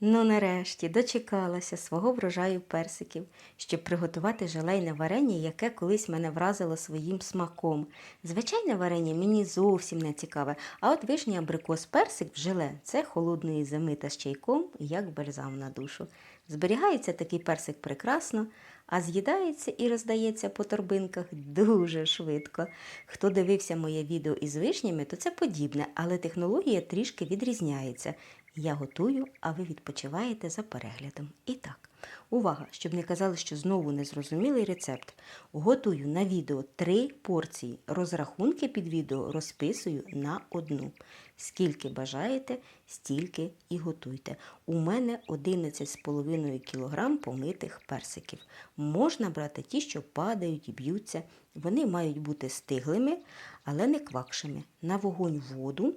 Ну, нарешті дочекалася свого врожаю персиків, щоб приготувати желейне варення, яке колись мене вразило своїм смаком. Звичайне варення мені зовсім не цікаве, а от вишня абрикос персик в желе це холодної зими та з чайком, як бальзам на душу. Зберігається такий персик прекрасно, а з'їдається і роздається по торбинках дуже швидко. Хто дивився моє відео із вишнями, то це подібне, але технологія трішки відрізняється. Я готую, а ви відпочиваєте за переглядом. І так, увага, щоб не казали, що знову незрозумілий рецепт. Готую на відео три порції. Розрахунки під відео розписую на одну. Скільки бажаєте, стільки і готуйте. У мене 11,5 кг помитих персиків. Можна брати ті, що падають і б'ються. Вони мають бути стиглими, але не квакшими. На вогонь воду.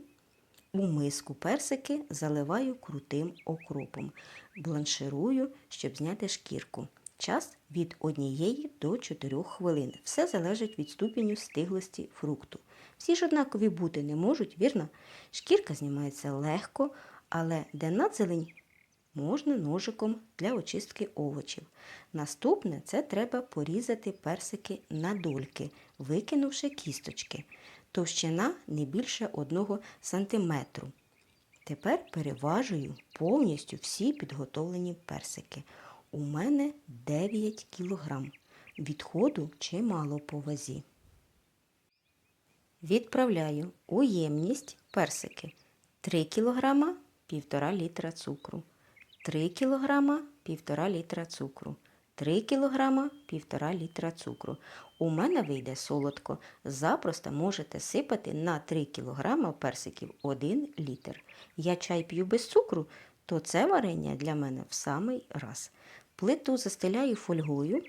У миску персики заливаю крутим окропом. Бланширую, щоб зняти шкірку. Час від 1 до 4 хвилин. Все залежить від ступеню стиглості фрукту. Всі ж однакові бути не можуть, вірно? Шкірка знімається легко, але де надзелень можна ножиком для очистки овочів. Наступне це треба порізати персики на дольки, викинувши кісточки. Товщина не більше 1 см. Тепер переважую повністю всі підготовлені персики. У мене 9 кг. Відходу чимало по вазі. Відправляю у ємність персики 3 кг 1,5 літра цукру, 3 кг 1,5 літра цукру, 3 кг 1,5 літра цукру. У мене вийде солодко. Запросто можете сипати на 3 кг персиків 1 літр. Я чай п'ю без цукру, то це варення для мене в самий раз. Плиту застеляю фольгою.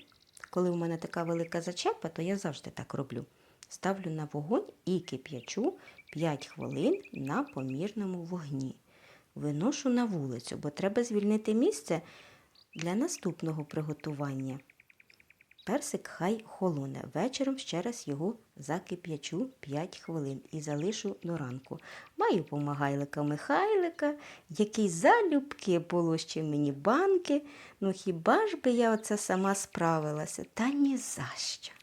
Коли в мене така велика зачепа, то я завжди так роблю. Ставлю на вогонь і кип'ячу 5 хвилин на помірному вогні. Виношу на вулицю, бо треба звільнити місце для наступного приготування. Персик хай холоне. Вечором ще раз його закип'ячу 5 хвилин і залишу до ранку. Маю помагайлика Михайлика, який залюбки полощив мені банки. Ну хіба ж би я оце сама справилася? Та ні за що.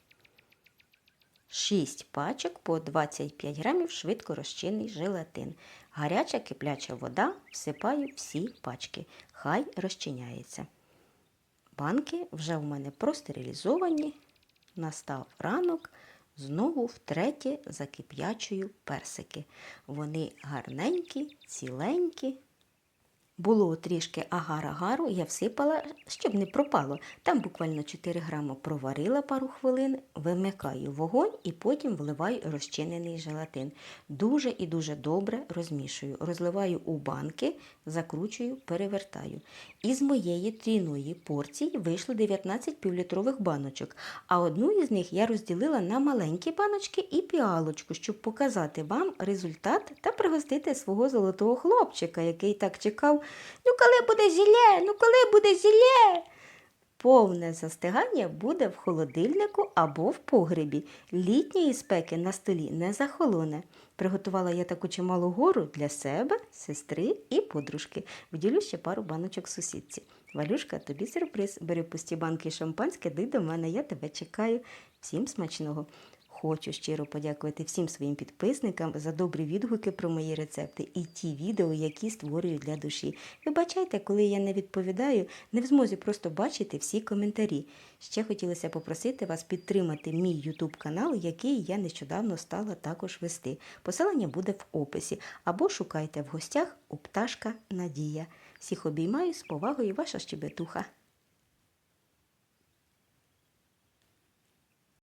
6 пачок по 25 грамів швидко розчинний желатин. Гаряча кипляча вода, всипаю всі пачки. Хай розчиняється. Банки вже у мене простерилізовані. Настав ранок, знову втретє закип'ячую персики. Вони гарненькі, ціленькі. Було трішки агар-агару, я всипала, щоб не пропало. Там буквально 4 грами проварила пару хвилин, вимикаю вогонь і потім вливаю розчинений желатин. Дуже і дуже добре розмішую. Розливаю у банки, закручую, перевертаю. Із моєї трійної порції вийшло 19 півлітрових баночок, а одну із них я розділила на маленькі баночки і піалочку, щоб показати вам результат та пригостити свого золотого хлопчика, який так чекав. Ну, коли буде зілє, ну коли буде зілє. Повне застигання буде в холодильнику або в погребі. Літньої спеки на столі не захолоне. Приготувала я таку чималу гору для себе, сестри і подружки. Вділю ще пару баночок сусідці. Валюшка, тобі сюрприз. Бери пусті банки шампанське, ди до мене, я тебе чекаю. Всім смачного! Хочу щиро подякувати всім своїм підписникам за добрі відгуки про мої рецепти і ті відео, які створюю для душі. Вибачайте, коли я не відповідаю, не в змозі просто бачити всі коментарі. Ще хотілося попросити вас підтримати мій YouTube канал, який я нещодавно стала також вести. Посилання буде в описі або шукайте в гостях у пташка Надія. Всіх обіймаю з повагою, ваша щебетуха.